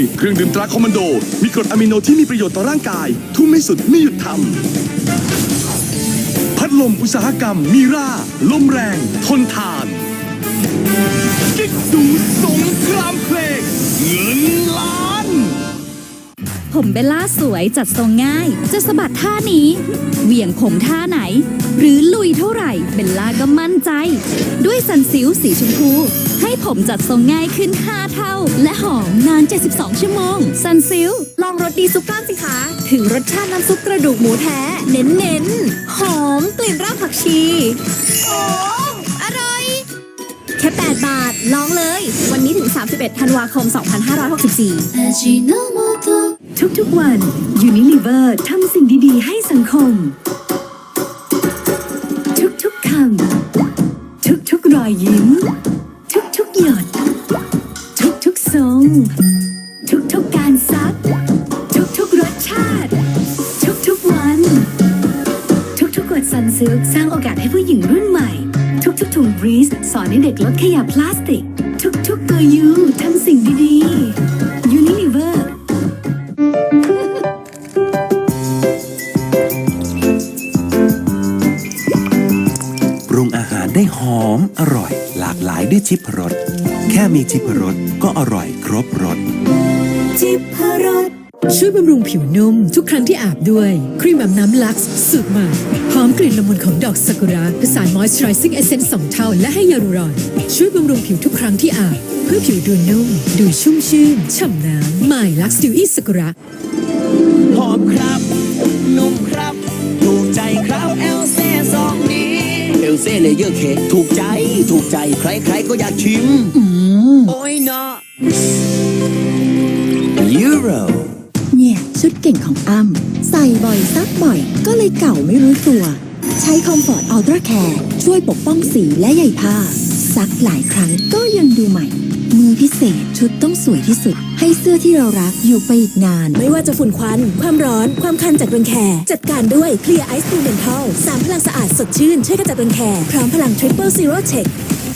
ย เครื่องดื่มตราคอมมานโด มีกรดอะมิโนที่มีประโยชน์ต่อร่างกาย ทุ่มไม่สุดไม่หยุดทำพัดลมอุตสาหกรรมมีร่าลมแรง ทนทาน กิ๊กดูสงครามเพลงเงินล้าน ผมเบลล่าสวยจัดทรงง่าย จะสะบัดท่านี้ เหวี่ยงผมท่าไหน หรือลุยเท่าไหร่เบลล่าก็มั่นใจ ด้วยสันซิลสีชมพู ให้ผมจัดทรงง่ายขึ้น 5 เท่า และหอมนาน 72 ชั่วโมงสันซิลลองรสดีซุปกล้ามสิคะ ถึงรสชาติน้ำซุปกระดูกหมูแท้ เน้นๆหอมกลิ่นรากผักชีโอ้อร่อย แค่ 8 บาท ลองเลย วันนี้ถึง 31 ธันวาคม 2564 ทุกๆวัน Unilever ทำสิ่งดี ๆ ให้สังคม ทุกการซักทุกรสชาติ ทุกๆวัน ทุกๆกดซันซิลสร้างโอกาสให้ผู้หญิงรุ่นใหม่ ทุกๆถุงบรีสสอนให้เด็กลดขยะพลาสติก ทุกๆตัวยูทำสิ่งดีๆ Unilever ปรุงอาหารได้หอมอร่อย หลากหลายด้วยชิพรสแค่มีชิพรสก็อร่อยครบรส จิบพรสช่วยบำรุงผิวนุ่ม ทุกครั้งที่อาบด้วย ครีมอาบน้ำลักซ์สูตรใหม่หอมกลิ่นละมุนของดอกซากุระผสานมอยส์เจอไรซิ่งเอเซนส์สองเท่า และให้ยาลูรอน ช่วยบำรุงผิวทุกครั้งที่อาบ เพื่อผิวดูนุ่ม ดูชุ่มชื่นฉ่ำน้ำใหม่ลักซ์ดิวอี้ซากุระหอมครับ นุ่มครับถูกใจครับเอลเซ่ซองนี้เอลเซ่เลเยอร์เค้กถูกใจ ถูกใจใครๆก็อยากชิมอืมโอ้ยเนาะ ยูโรเนี่ย ชุดเก่งของอ้ำใส่บ่อยซักบ่อย ก็เลยเก่าไม่รู้ตัว ใช้คอมฟอร์ตอัลตร้าแคร์ช่วยปกป้องสีและใยผ้า ซักหลายครั้งก็ยังดูใหม่ มือพิเศษชุดต้องสวยที่สุด ให้เสื้อที่เรารักอยู่ไปอีกนาน ไม่ว่าจะฝุ่นควัน ความร้อน ความคันจากรังแค จัดการด้วยเคลียร์ไอซ์ e ูเมนทัลสามพลังสะอาดสดชื่น ช่วยกระจัดรังแค พร้อมพลัง Triple Zero Check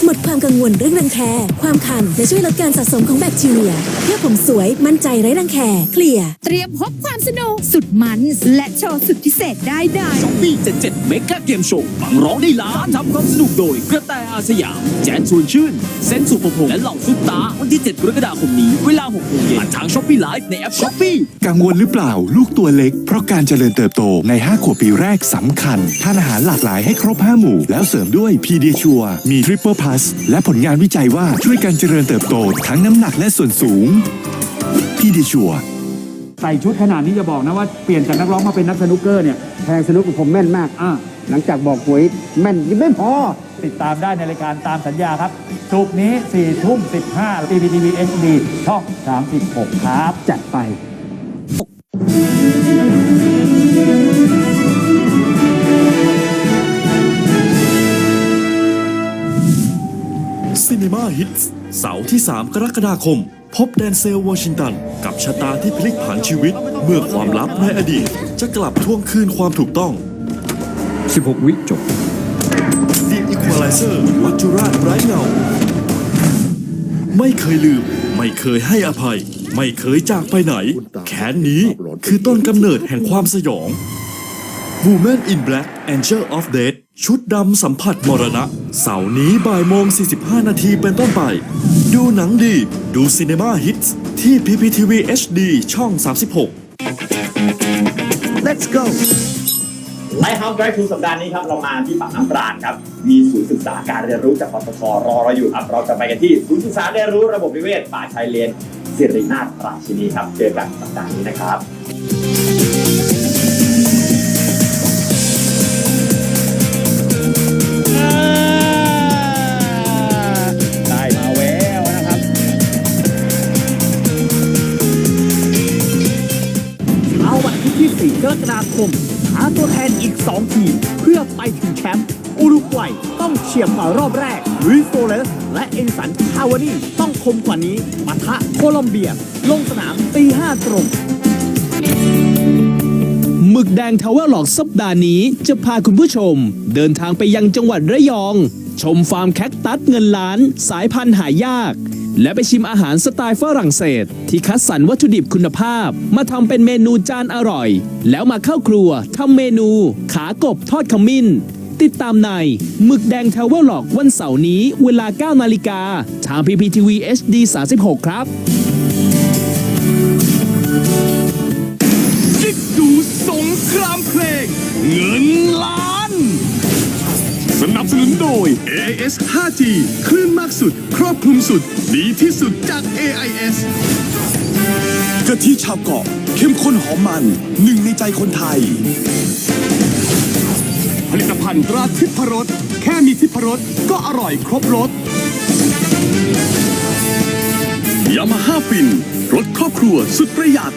หมดความกังวลเรื่องรังแค ความคันและช่วยลดการสะสมของแบคทีเรีย เพื่อผมสวยมั่นใจไร้รังแคเคลียร์เตรียมพบความสนุก สุดมัน และโชว์สุดพิเศษได้ใดช้อปปี้ 77 เมกะเกมโชว์ฟังร้องได้ล้านทำความสนุกโดย กระแตอาสยาม แจนชวนชื่น เซนสุปพงษ์และเหล่าซุปตา วันที่ 7 กรกฎาคมนี้ เวลา6โมงเย็นผ่านทางช้อปปี้ไลฟ์ในแอปช้อปปี้กังวลหรือเปล่า ลูกตัวเล็ก เพราะการเจริญเติบโตใน 5 ขวบปีแรกสำคัญ ทานอาหารหลากหลายให้ครบ 5 หมู่ แล้วเสริมด้วยพีเดียชัวมีทริปเปอร์พัสและผลงานวิจัยว่าช่วยการเจริญเติบโตทั้งน้ำหนักและส่วนสูงพีเดียชัว ใส่ชุดขนาดนี้จะบอกนะว่าเปลี่ยนจากนักร้องมาเป็นนักสนุกเกอร์เนี่ย แทงสนุกผมแม่นมาก อะหลังจากบอกหวยแม่นยังไม่พอ ติดตามได้ในรายการตามสัญญาครับศุกร์นี้4ทุ่ม15 PPTV HD ช่อง 36 ครับ จัดไปซีนีมาฮิตเสาร์ที่ 3 กรกฎาคม พบแดนเซลวอชิงตัน กับชะตาที่พลิกผันชีวิต เมื่อความลับในอดีต จะกลับทวงคืนความถูกต้อง 16 วิจบ The Equalizer มัจจุราชไร้เงา ไม่เคยลืม ไม่เคยให้อภัย ไม่เคยจากไปไหนแค้นนี้คือต้นกำเนิดแห่งความสยอง Woman in Black Angel of Death ชุดดำสัมผัสมรณะ เสาร์นี้บ่ายโมง 45 นาทีเป็นต้นไป ดูหนังดี ดูซีเนมาฮิตที่ PPTV HD ช่อง 36 Let's go ไลฟ์เฮาส์ไดรฟ์ทูสัปดาห์นี้ครับเรามาที่ปากน้ำปราณครับ มีศูนย์ศึกษาการเรียนรู้จากปตทรอเราอยู่ครับเราจะไปกันที่ศูนย์ศึกษาเรียนรู้ระบบนิเวศป่าชายเลนสิรินาถราชินีครับเจอกันสัปดาห์นี้นะครับ 4กรกฎาคม หาตัวแทนอีก 2 ทีม เพื่อไปถึงแชมป์อุรุกวัยต้องเฉียบกว่ารอบแรกลุยโซเลส และเอ็นสันคาวานีต้องคมกว่านี้ปะทะโคลอมเบีย ลงสนามตีห้าตรงหมึกแดงทาวเวลหลอกสัปดาห์นี้จะพาคุณผู้ชม เดินทางไปยังจังหวัดระยอง ชมฟาร์มแคคตัสเงินล้าน สายพันธุ์หายาก และไปชิมอาหารสไตล์ฝรั่งเศส ที่คัดสรรวัตถุดิบคุณภาพ มาทำเป็นเมนูจานอร่อย แล้วมาเข้าครัวทำเมนู ขากบทอดขมิ้น ติดตามในหมึกแดงทาวเวลล์หลอกวันเสาร์นี้ เวลา 9 นาฬิกาทางพีพีทีวีเอชดี36 ครับ AIS 5G คลื่นมากสุด ครอบคลุมสุด ดีที่สุดจาก AIS กะทิชาวเกาะเข้มข้นหอมมันหนึ่งในใจคนไทย ผลิตภัณฑ์ตราทิพรสแค่มีทิพรสก็อร่อยครบรสยามาฮ่าฟิน รถครอบครัวสุดประหยัด